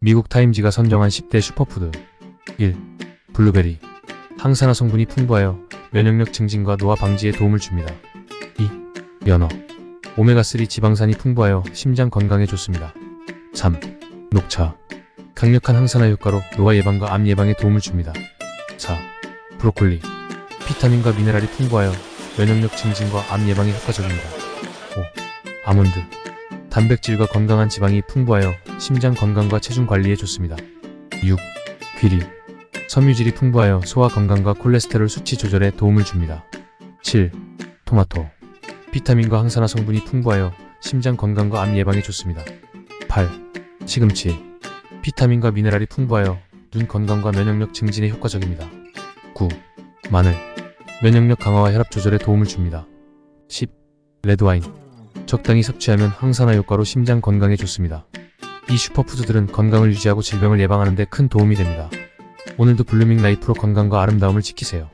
미국 타임지가 선정한 10대 슈퍼푸드 1. 블루베리 항산화 성분이 풍부하여 면역력 증진과 노화 방지에 도움을 줍니다. 2. 연어 오메가3 지방산이 풍부하여 심장 건강에 좋습니다. 3. 녹차 강력한 항산화 효과로 노화 예방과 암 예방에 도움을 줍니다. 4. 브로콜리 비타민과 미네랄이 풍부하여 면역력 증진과 암 예방에 효과적입니다. 5. 아몬드 단백질과 건강한 지방이 풍부하여 심장 건강과 체중 관리에 좋습니다. 6. 귀리 섬유질이 풍부하여 소화 건강과 콜레스테롤 수치 조절에 도움을 줍니다. 7. 토마토 비타민과 항산화 성분이 풍부하여 심장 건강과 암 예방에 좋습니다. 8. 시금치 비타민과 미네랄이 풍부하여 눈 건강과 면역력 증진에 효과적입니다. 9. 마늘 면역력 강화와 혈압 조절에 도움을 줍니다. 10. 레드와인 적당히 섭취하면 항산화 효과로 심장 건강에 좋습니다. 이 슈퍼푸드들은 건강을 유지하고 질병을 예방하는 데 큰 도움이 됩니다. 오늘도 블루밍 라이프로 건강과 아름다움을 지키세요.